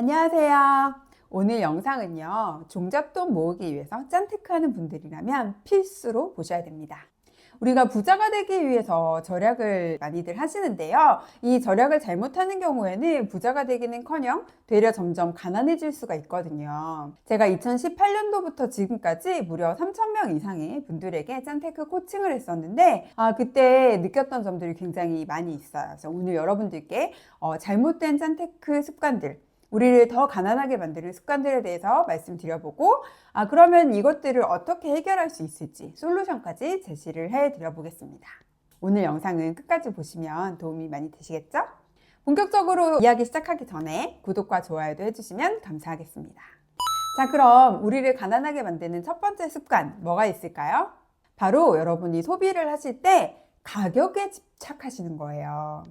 안녕하세요. 오늘 영상은요, 종잣돈 모으기 위해서 짠테크하는 분들이라면 필수로 보셔야 됩니다. 우리가 부자가 되기 위해서 절약을 많이들 하시는데요. 이 절약을 잘못하는 경우에는 부자가 되기는 커녕 되려 점점 가난해질 수가 있거든요. 제가 2018년도부터 지금까지 무려 3,000명 이상의 분들에게 짠테크 코칭을 했었는데, 아, 그때 느꼈던 점들이 굉장히 많이 있어요. 그래서 오늘 여러분들께 어, 잘못된 짠테크 습관들, 우리를 더 가난하게 만드는 습관들에 대해서 말씀드려보고, 아, 그러면 이것들을 어떻게 해결할 수 있을지 솔루션까지 제시를 해 드려보겠습니다. 오늘 영상은 끝까지 보시면 도움이 많이 되시겠죠? 본격적으로 이야기 시작하기 전에 구독과 좋아요도 해주시면 감사하겠습니다. 자, 그럼 우리를 가난하게 만드는 첫 번째 습관, 뭐가 있을까요? 바로 여러분이 소비를 하실 때 가격에 집착하시는 거예요.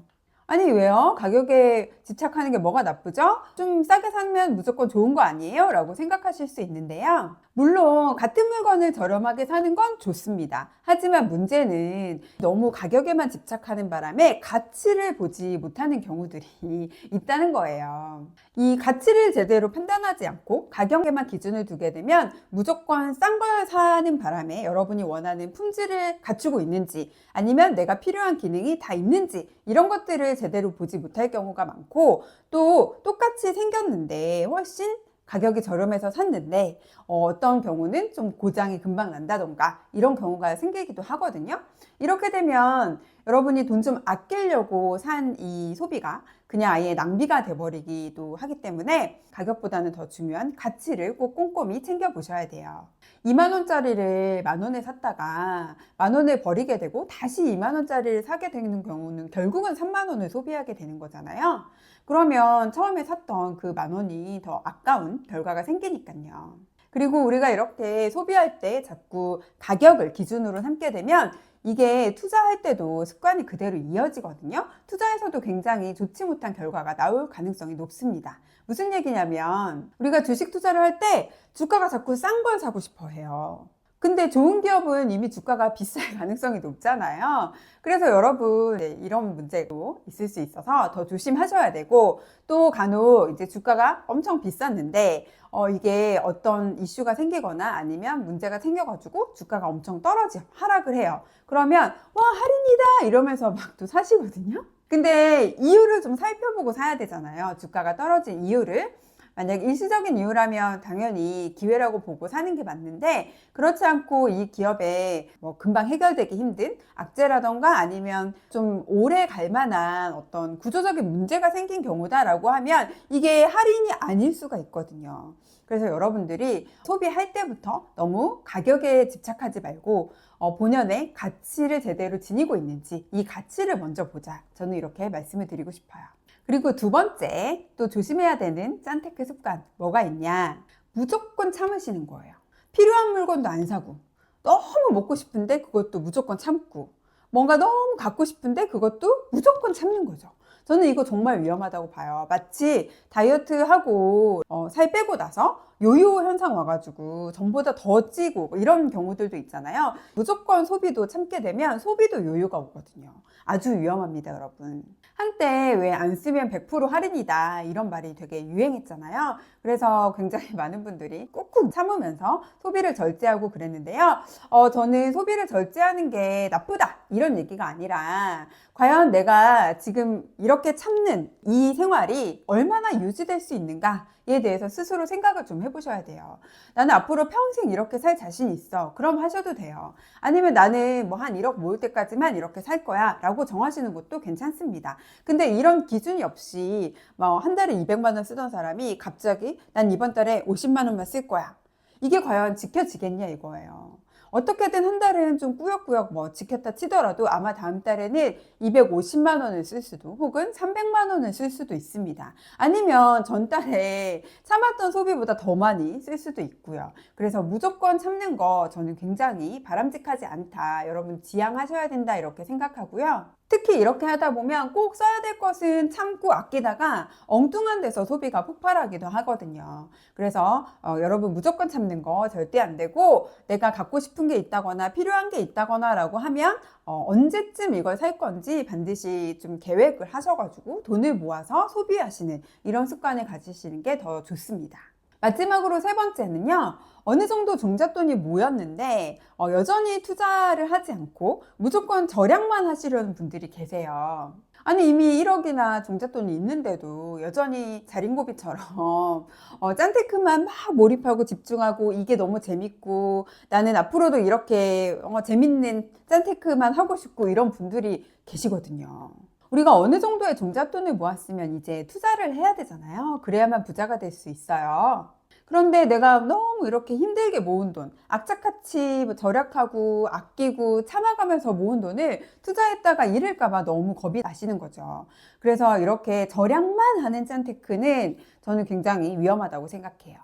아니, 왜요? 가격에 집착하는 게 뭐가 나쁘죠? 좀 싸게 사면 무조건 좋은 거 아니에요? 라고 생각하실 수 있는데요. 물론, 같은 물건을 저렴하게 사는 건 좋습니다. 하지만 문제는 너무 가격에만 집착하는 바람에 가치를 보지 못하는 경우들이 있다는 거예요. 이 가치를 제대로 판단하지 않고 가격에만 기준을 두게 되면 무조건 싼 걸 사는 바람에 여러분이 원하는 품질을 갖추고 있는지 아니면 내가 필요한 기능이 다 있는지 이런 것들을 제대로 보지 못할 경우가 많고 또 똑같이 생겼는데 훨씬 가격이 저렴해서 샀는데 어, 떤 경우는 좀 고장이 금방 난다던가 이런 경우가 생기기도 하거든요. 이렇게 되면 여러분이 돈 좀 아끼려고 산 이 소비가 그냥 아예 낭비가 돼버리기도 하기 때문에 가격보다는 더 중요한 가치를 꼭 꼼꼼히 챙겨보셔야 돼요. 2만원짜리를 만원에 샀다가 만원에 버리게 되고 다시 2만원짜리를 사게 되는 경우는 결국은 3만원을 소비하게 되는 거잖아요. 그러면 처음에 샀던 그 만 원이 더 아까운 결과가 생기니까요. 그리고 우리가 이렇게 소비할 때 자꾸 가격을 기준으로 삼게 되면 이게 투자할 때도 습관이 그대로 이어지거든요. 투자에서도 굉장히 좋지 못한 결과가 나올 가능성이 높습니다. 무슨 얘기냐면 우리가 주식 투자를 할 때 주가가 자꾸 싼 걸 사고 싶어 해요. 근데 좋은 기업은 이미 주가가 비쌀 가능성이 높잖아요. 그래서 여러분 네, 이런 문제도 있을 수 있어서 더 조심하셔야 되고 또 간혹 이제 주가가 엄청 비쌌는데 어 이게 어떤 이슈가 생기거나 아니면 문제가 생겨가지고 주가가 엄청 떨어져 하락을 해요. 그러면 와 할인이다 이러면서 막 또 사시거든요. 근데 이유를 좀 살펴보고 사야 되잖아요. 주가가 떨어진 이유를. 만약 일시적인 이유라면 당연히 기회라고 보고 사는 게 맞는데 그렇지 않고 이 기업에 뭐 금방 해결되기 힘든 악재라던가 아니면 좀 오래 갈 만한 어떤 구조적인 문제가 생긴 경우다라고 하면 이게 할인이 아닐 수가 있거든요. 그래서 여러분들이 소비할 때부터 너무 가격에 집착하지 말고 어, 본연의 가치를 제대로 지니고 있는지 이 가치를 먼저 보자. 저는 이렇게 말씀을 드리고 싶어요. 그리고 두 번째 또 조심해야 되는 짠테크 습관 뭐가 있냐 무조건 참으시는 거예요 필요한 물건도 안 사고 너무 먹고 싶은데 그것도 무조건 참고 뭔가 너무 갖고 싶은데 그것도 무조건 참는 거죠 저는 이거 정말 위험하다고 봐요 마치 다이어트하고 어, 살 빼고 나서 요요 현상 와가지고 전보다 더 찌고 뭐 이런 경우들도 있잖아요. 무조건 소비도 참게 되면 소비도 요요가 오거든요. 아주 위험합니다, 여러분. 한때 왜 안 쓰면 100% 할인이다 이런 말이 되게 유행했잖아요. 그래서 굉장히 많은 분들이 꾹꾹 참으면서 소비를 절제하고 그랬는데요. 어, 저는 소비를 절제하는 게 나쁘다 이런 얘기가 아니라 과연 내가 지금 이렇게 참는 이 생활이 얼마나 유지될 수 있는가 에 대해서 스스로 생각을 좀 해보셔야 돼요. 나는 앞으로 평생 이렇게 살 자신 있어. 그럼 하셔도 돼요. 아니면 나는 뭐 한 1억 모을 때까지만 이렇게 살 거야. 라고 정하시는 것도 괜찮습니다. 근데 이런 기준이 없이 뭐 한 달에 200만 원 쓰던 사람이 갑자기 난 이번 달에 50만 원만 쓸 거야. 이게 과연 지켜지겠냐 이거예요. 어떻게든 한 달은 좀 꾸역꾸역 뭐 지켰다 치더라도 아마 다음 달에는 250만 원을 쓸 수도 혹은 300만 원을 쓸 수도 있습니다. 아니면 전달에 참았던 소비보다 더 많이 쓸 수도 있고요. 그래서 무조건 참는 거 저는 굉장히 바람직하지 않다. 여러분 지양하셔야 된다 이렇게 생각하고요. 특히 이렇게 하다 보면 꼭 써야 될 것은 참고 아끼다가 엉뚱한 데서 소비가 폭발하기도 하거든요. 그래서 어, 여러분 무조건 참는 거 절대 안 되고 내가 갖고 싶은 게 있다거나 필요한 게 있다거나라고 하면 어, 언제쯤 이걸 살 건지 반드시 좀 계획을 하셔가지고 돈을 모아서 소비하시는 이런 습관을 가지시는 게 더 좋습니다. 마지막으로 세 번째는요. 어느 정도 종잣돈이 모였는데 어, 여전히 투자를 하지 않고 무조건 절약만 하시려는 분들이 계세요. 아니 이미 1억이나 종잣돈이 있는데도 여전히 자린고비처럼 어, 짠테크만 막 몰입하고 집중하고 이게 너무 재밌고 나는 앞으로도 이렇게 어, 재밌는 짠테크만 하고 싶고 이런 분들이 계시거든요. 우리가 어느 정도의 종잣돈을 모았으면 이제 투자를 해야 되잖아요. 그래야만 부자가 될 수 있어요. 그런데 내가 너무 이렇게 힘들게 모은 돈, 악착같이 뭐 절약하고 아끼고 참아가면서 모은 돈을 투자했다가 잃을까봐 너무 겁이 나시는 거죠. 그래서 이렇게 절약만 하는 짠테크는 저는 굉장히 위험하다고 생각해요.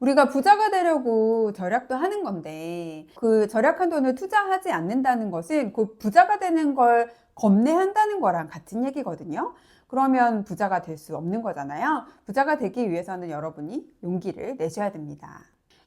우리가 부자가 되려고 절약도 하는 건데 그 절약한 돈을 투자하지 않는다는 것은 그 부자가 되는 걸 겁내한다는 거랑 같은 얘기거든요. 그러면 부자가 될 수 없는 거잖아요. 부자가 되기 위해서는 여러분이 용기를 내셔야 됩니다.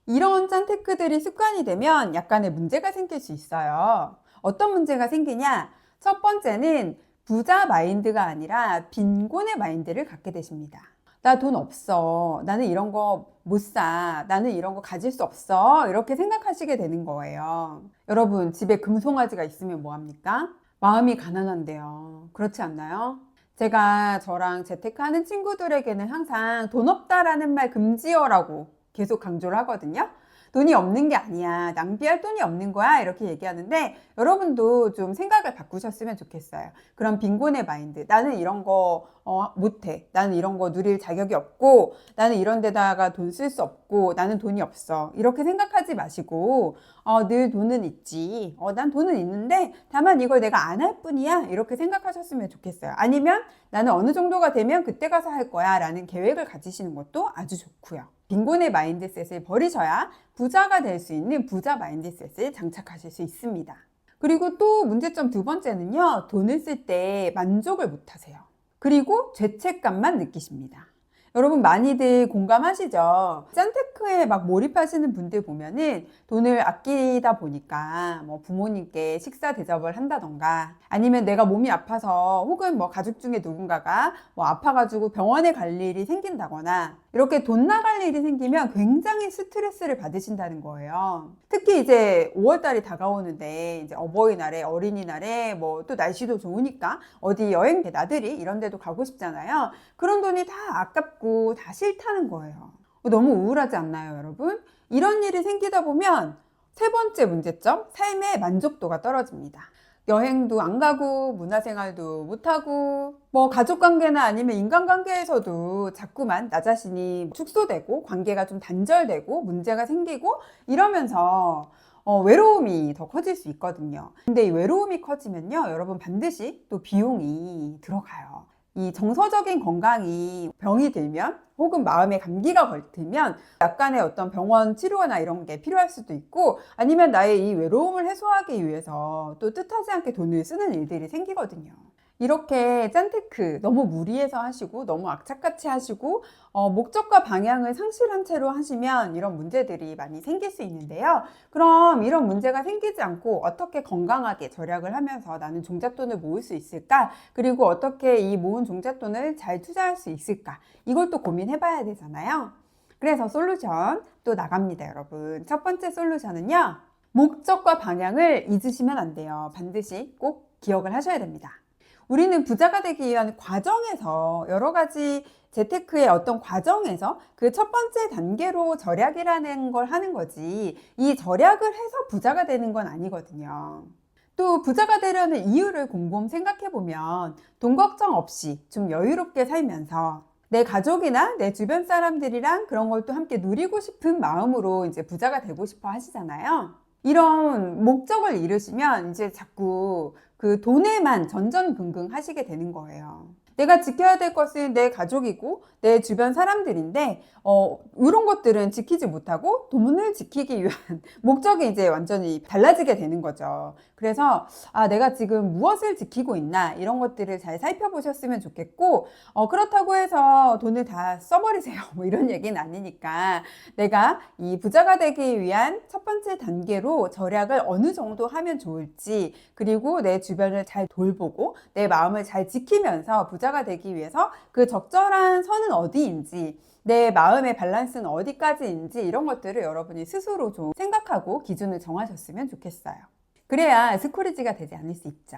이런 짠테크들이 습관이 되면 약간의 문제가 생길 수 있어요. 어떤 문제가 생기냐? 첫 번째는 부자 마인드가 아니라 빈곤의 마인드를 갖게 되십니다. 나 돈 없어. 나는 이런 거 못 사. 나는 이런 거 가질 수 없어. 이렇게 생각하시게 되는 거예요. 여러분, 집에 금송아지가 있으면 뭐합니까? 마음이 가난한데요. 그렇지 않나요? 제가 저랑 재테크하는 친구들에게는 항상 돈 없다라는 말 금지어라고 계속 강조를 하거든요. 돈이 없는 게 아니야. 낭비할 돈이 없는 거야. 이렇게 얘기하는데 여러분도 좀 생각을 바꾸셨으면 좋겠어요. 그런 빈곤의 마인드. 나는 이런 거 어, 못해. 나는 이런 거 누릴 자격이 없고 나는 이런 데다가 돈 쓸 수 없고 나는 돈이 없어. 이렇게 생각하지 마시고 어, 늘 돈은 있지. 어, 난 돈은 있는데 다만 이걸 내가 안 할 뿐이야. 이렇게 생각하셨으면 좋겠어요. 아니면 나는 어느 정도가 되면 그때 가서 할 거야. 라는 계획을 가지시는 것도 아주 좋고요. 빈곤의 마인드셋을 버리셔야 부자가 될 수 있는 부자 마인드셋을 장착하실 수 있습니다. 그리고 또 문제점 두 번째는요, 돈을 쓸 때 만족을 못 하세요. 그리고 죄책감만 느끼십니다. 여러분 많이들 공감하시죠? 짠테크에 막 몰입하시는 분들 보면은 돈을 아끼다 보니까 뭐 부모님께 식사 대접을 한다던가 아니면 내가 몸이 아파서 혹은 뭐 가족 중에 누군가가 뭐 아파가지고 병원에 갈 일이 생긴다거나 이렇게 돈 나갈 일이 생기면 굉장히 스트레스를 받으신다는 거예요. 특히 이제 5월달이 다가오는데 이제 어버이날에 어린이날에 뭐 또 날씨도 좋으니까 어디 여행 나들이 이런 데도 가고 싶잖아요. 그런 돈이 다 아깝고 다 싫다는 거예요. 너무 우울하지 않나요, 여러분? 이런 일이 생기다 보면 세 번째 문제점, 삶의 만족도가 떨어집니다. 여행도 안 가고 문화생활도 못하고 뭐 가족관계나 아니면 인간관계에서도 자꾸만 나 자신이 축소되고 관계가 좀 단절되고 문제가 생기고 이러면서 어, 외로움이 더 커질 수 있거든요. 근데 이 외로움이 커지면요, 여러분 반드시 또 비용이 들어가요. 이 정서적인 건강이 병이 들면 혹은 마음에 감기가 걸리면 약간의 어떤 병원 치료나 이런 게 필요할 수도 있고 아니면 나의 이 외로움을 해소하기 위해서 또 뜻하지 않게 돈을 쓰는 일들이 생기거든요. 이렇게 짠테크 너무 무리해서 하시고 너무 악착같이 하시고 어, 목적과 방향을 상실한 채로 하시면 이런 문제들이 많이 생길 수 있는데요. 그럼 이런 문제가 생기지 않고 어떻게 건강하게 절약을 하면서 나는 종잣돈을 모을 수 있을까? 그리고 어떻게 이 모은 종잣돈을 잘 투자할 수 있을까? 이걸 또 고민해 봐야 되잖아요. 그래서 솔루션 또 나갑니다, 여러분. 첫 번째 솔루션은요. 목적과 방향을 잊으시면 안 돼요. 반드시 꼭 기억을 하셔야 됩니다. 우리는 부자가 되기 위한 과정에서 여러 가지 재테크의 어떤 과정에서 그 첫 번째 단계로 절약이라는 걸 하는 거지 이 절약을 해서 부자가 되는 건 아니거든요. 또 부자가 되려는 이유를 곰곰 생각해 보면 돈 걱정 없이 좀 여유롭게 살면서 내 가족이나 내 주변 사람들이랑 그런 걸 또 함께 누리고 싶은 마음으로 이제 부자가 되고 싶어 하시잖아요. 이런 목적을 이루시면 이제 자꾸 그 돈에만 전전긍긍 하시게 되는 거예요. 내가 지켜야 될 것은 내 가족이고 내 주변 사람들인데 어, 이런 것들은 지키지 못하고 돈을 지키기 위한 목적이 이제 완전히 달라지게 되는 거죠. 그래서 아, 내가 지금 무엇을 지키고 있나 이런 것들을 잘 살펴보셨으면 좋겠고 어, 그렇다고 해서 돈을 다 써버리세요. 뭐 이런 얘기는 아니니까 내가 이 부자가 되기 위한 첫 번째 단계로 절약을 어느 정도 하면 좋을지 그리고 내 주변을 잘 돌보고 내 마음을 잘 지키면서 부자 가 되기 위해서 그 적절한 선은 어디인지 내 마음의 밸런스는 어디까지인지 이런 것들을 여러분이 스스로 좀 생각하고 기준을 정하셨으면 좋겠어요. 그래야 스코리지가 되지 않을 수 있죠.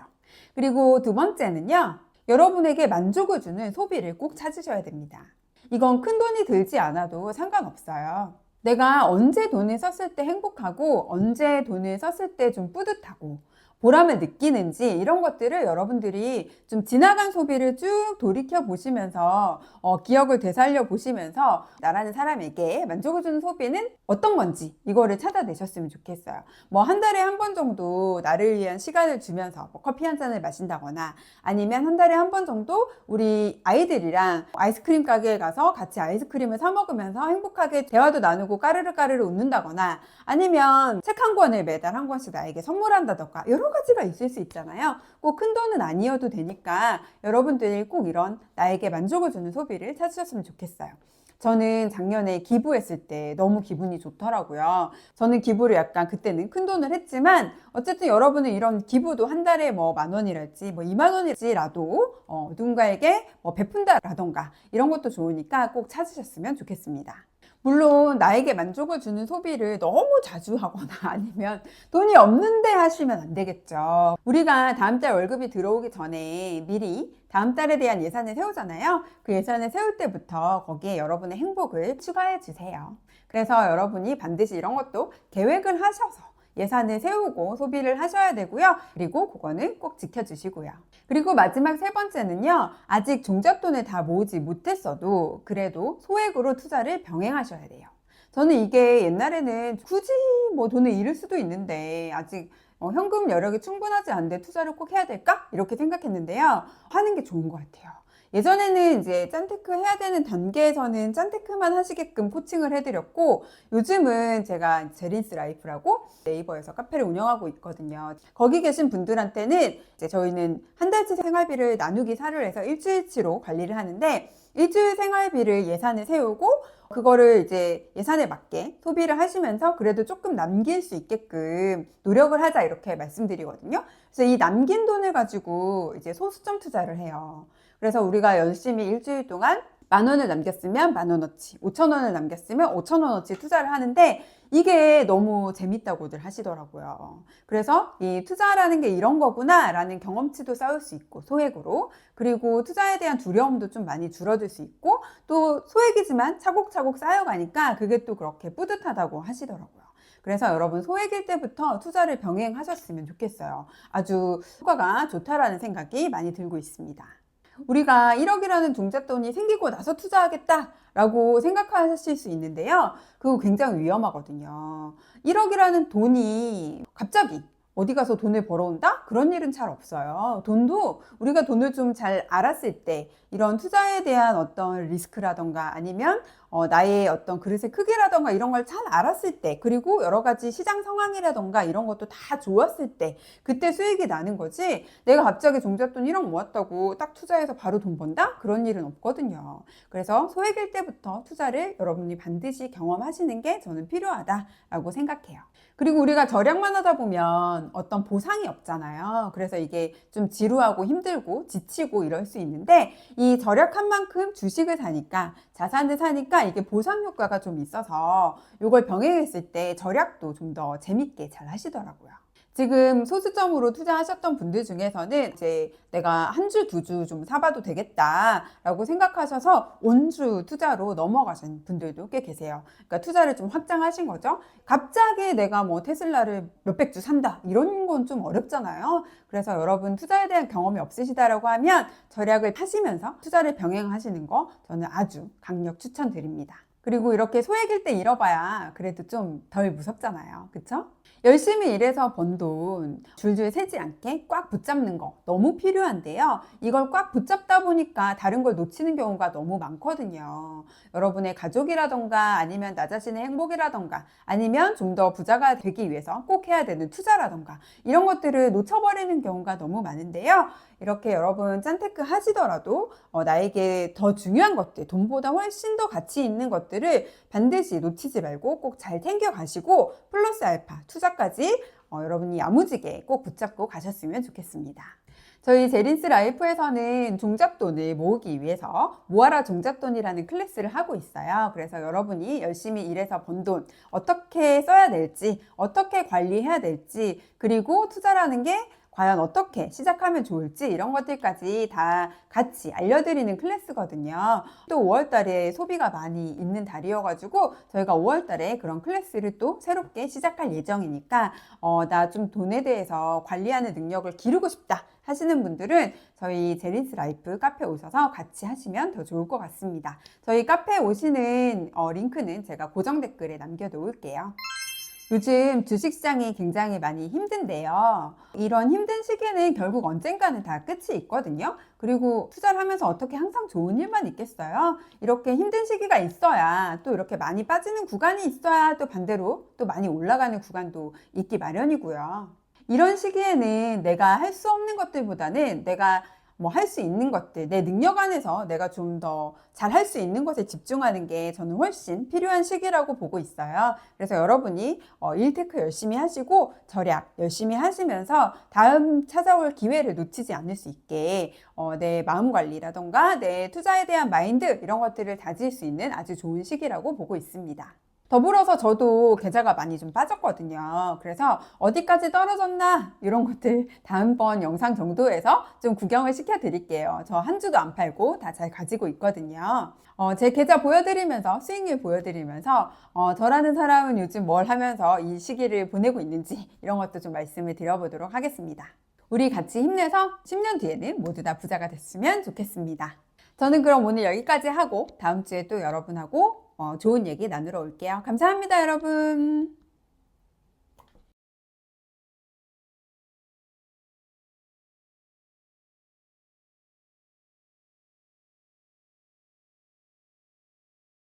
그리고 두 번째는요. 여러분에게 만족을 주는 소비를 꼭 찾으셔야 됩니다. 이건 큰 돈이 들지 않아도 상관없어요. 내가 언제 돈을 썼을 때 행복하고 언제 돈을 썼을 때 좀 뿌듯하고 보람을 느끼는지 이런 것들을 여러분들이 좀 지나간 소비를 쭉 돌이켜 보시면서 어, 기억을 되살려 보시면서 나라는 사람에게 만족을 주는 소비는 어떤 건지 이거를 찾아내셨으면 좋겠어요. 뭐 한 달에 한 번 정도 나를 위한 시간을 주면서 뭐 커피 한 잔을 마신다거나 아니면 한 달에 한 번 정도 우리 아이들이랑 아이스크림 가게에 가서 같이 아이스크림을 사 먹으면서 행복하게 대화도 나누고 까르르 까르르 웃는다거나 아니면 책 한 권을 매달 한 권씩 나에게 선물한다던가 여러 가지가 있을 수 있잖아요. 꼭 큰 돈은 아니어도 되니까 여러분들이 꼭 이런 나에게 만족을 주는 소비를 찾으셨으면 좋겠어요. 저는 작년에 기부했을 때 너무 기분이 좋더라고요. 저는 기부를 약간 그때는 큰 돈을 했지만 어쨌든 여러분은 이런 기부도 한 달에 뭐 만 원이랄지 뭐 2만 원일지라도 어, 누군가에게 뭐 베푼다라던가 이런 것도 좋으니까 꼭 찾으셨으면 좋겠습니다. 물론 나에게 만족을 주는 소비를 너무 자주 하거나 아니면 돈이 없는데 하시면 안 되겠죠. 우리가 다음 달 월급이 들어오기 전에 미리 다음 달에 대한 예산을 세우잖아요. 그 예산을 세울 때부터 거기에 여러분의 행복을 추가해 주세요. 그래서 여러분이 반드시 이런 것도 계획을 하셔서 예산을 세우고 소비를 하셔야 되고요. 그리고 그거는 꼭 지켜주시고요. 그리고 마지막 세 번째는요. 아직 종잣돈을 다 모으지 못했어도 그래도 소액으로 투자를 병행하셔야 돼요. 저는 이게 옛날에는 굳이 뭐 돈을 잃을 수도 있는데 아직 어, 현금 여력이 충분하지 않은데 투자를 꼭 해야 될까? 이렇게 생각했는데요. 하는 게 좋은 것 같아요. 예전에는 이제 짠테크 해야 되는 단계에서는 짠테크만 하시게끔 코칭을 해드렸고 요즘은 제가 제린스 라이프라고 네이버에서 카페를 운영하고 있거든요. 거기 계신 분들한테는 이제 저희는 한 달치 생활비를 나누기 사를 해서 일주일치로 관리를 하는데 일주일 생활비를 예산을 세우고 그거를 이제 예산에 맞게 소비를 하시면서 그래도 조금 남길 수 있게끔 노력을 하자 이렇게 말씀드리거든요. 그래서 이 남긴 돈을 가지고 이제 소수점 투자를 해요. 그래서 우리가 열심히 일주일 동안 만 원을 남겼으면 만 원어치, 오천 원을 남겼으면 오천 원어치 투자를 하는데 이게 너무 재밌다고들 하시더라고요. 그래서 이 투자라는 게 이런 거구나라는 경험치도 쌓을 수 있고 소액으로 그리고 투자에 대한 두려움도 좀 많이 줄어들 수 있고 또 소액이지만 차곡차곡 쌓여가니까 그게 또 그렇게 뿌듯하다고 하시더라고요. 그래서 여러분 소액일 때부터 투자를 병행하셨으면 좋겠어요. 아주 효과가 좋다라는 생각이 많이 들고 있습니다. 우리가 1억이라는 종잣돈이 생기고 나서 투자하겠다라고 생각하실 수 있는데요. 그거 굉장히 위험하거든요. 1억이라는 돈이 갑자기 어디 가서 돈을 벌어온다? 그런 일은 잘 없어요. 돈도 우리가 돈을 좀 잘 알았을 때 이런 투자에 대한 어떤 리스크라던가 아니면 어, 나의 어떤 그릇의 크기라던가 이런 걸 잘 알았을 때 그리고 여러 가지 시장 상황이라던가 이런 것도 다 좋았을 때 그때 수익이 나는 거지 내가 갑자기 종잣돈 1억 모았다고 딱 투자해서 바로 돈 번다? 그런 일은 없거든요. 그래서 소액일 때부터 투자를 여러분이 반드시 경험하시는 게 저는 필요하다라고 생각해요. 그리고 우리가 절약만 하다 보면 어떤 보상이 없잖아요. 그래서 이게 좀 지루하고 힘들고 지치고 이럴 수 있는데 이 절약한 만큼 주식을 사니까 자산을 사니까 이게 보상 효과가 좀 있어서 이걸 병행했을 때 절약도 좀 더 재밌게 잘 하시더라고요. 지금 소수점으로 투자하셨던 분들 중에서는 이제 내가 한 주, 두 주 좀 사봐도 되겠다라고 생각하셔서 온주 투자로 넘어가신 분들도 꽤 계세요. 그러니까 투자를 좀 확장하신 거죠. 갑자기 내가 뭐 테슬라를 몇백 주 산다 이런 건 좀 어렵잖아요. 그래서 여러분 투자에 대한 경험이 없으시다라고 하면 절약을 하시면서 투자를 병행하시는 거 저는 아주 강력 추천드립니다. 그리고 이렇게 소액일 때 잃어봐야 그래도 좀 덜 무섭잖아요. 그쵸? 열심히 일해서 번 돈 줄줄 새지 않게 꽉 붙잡는 거 너무 필요한데요. 이걸 꽉 붙잡다 보니까 다른 걸 놓치는 경우가 너무 많거든요. 여러분의 가족이라던가 아니면 나 자신의 행복이라던가 아니면 좀 더 부자가 되기 위해서 꼭 해야 되는 투자라던가 이런 것들을 놓쳐버리는 경우가 너무 많은데요. 이렇게 여러분 짠테크 하시더라도 어, 나에게 더 중요한 것들, 돈보다 훨씬 더 가치 있는 것들을 반드시 놓치지 말고 꼭 잘 챙겨 가시고 플러스 알파 투자까지 어, 여러분이 야무지게 꼭 붙잡고 가셨으면 좋겠습니다. 저희 제린스 라이프에서는 종잣돈을 모으기 위해서 모아라 종잣돈이라는 클래스를 하고 있어요. 그래서 여러분이 열심히 일해서 번 돈 어떻게 써야 될지, 어떻게 관리해야 될지, 그리고 투자라는 게 과연 어떻게 시작하면 좋을지 이런 것들까지 다 같이 알려드리는 클래스거든요. 또 5월 달에 소비가 많이 있는 달이어가지고 저희가 5월 달에 그런 클래스를 또 새롭게 시작할 예정이니까 어, 나 좀 돈에 대해서 관리하는 능력을 기르고 싶다 하시는 분들은 저희 제린스 라이프 카페 오셔서 같이 하시면 더 좋을 것 같습니다. 저희 카페 오시는 어, 링크는 제가 고정 댓글에 남겨놓을게요. 요즘 주식시장이 굉장히 많이 힘든데요. 이런 힘든 시기는 결국 언젠가는 다 끝이 있거든요. 그리고 투자를 하면서 어떻게 항상 좋은 일만 있겠어요? 이렇게 힘든 시기가 있어야 또 이렇게 많이 빠지는 구간이 있어야 또 반대로 또 많이 올라가는 구간도 있기 마련이고요. 이런 시기에는 내가 할 수 없는 것들보다는 내가 뭐 할 수 있는 것들, 내 능력 안에서 내가 좀 더 잘 할 수 있는 것에 집중하는 게 저는 훨씬 필요한 시기라고 보고 있어요. 그래서 여러분이 어, 일테크 열심히 하시고 절약 열심히 하시면서 다음 찾아올 기회를 놓치지 않을 수 있게 어, 내 마음 관리라던가 내 투자에 대한 마인드 이런 것들을 다질 수 있는 아주 좋은 시기라고 보고 있습니다. 더불어서 저도 계좌가 많이 좀 빠졌거든요. 그래서 어디까지 떨어졌나 이런 것들 다음번 영상 정도에서 좀 구경을 시켜 드릴게요. 저 한 주도 안 팔고 다 잘 가지고 있거든요. 어, 제 계좌 보여드리면서 수익률 보여드리면서 어, 저라는 사람은 요즘 뭘 하면서 이 시기를 보내고 있는지 이런 것도 좀 말씀을 드려보도록 하겠습니다. 우리 같이 힘내서 10년 뒤에는 모두 다 부자가 됐으면 좋겠습니다. 저는 그럼 오늘 여기까지 하고 다음 주에 또 여러분하고 어, 좋은 얘기 나누러 올게요. 감사합니다, 여러분.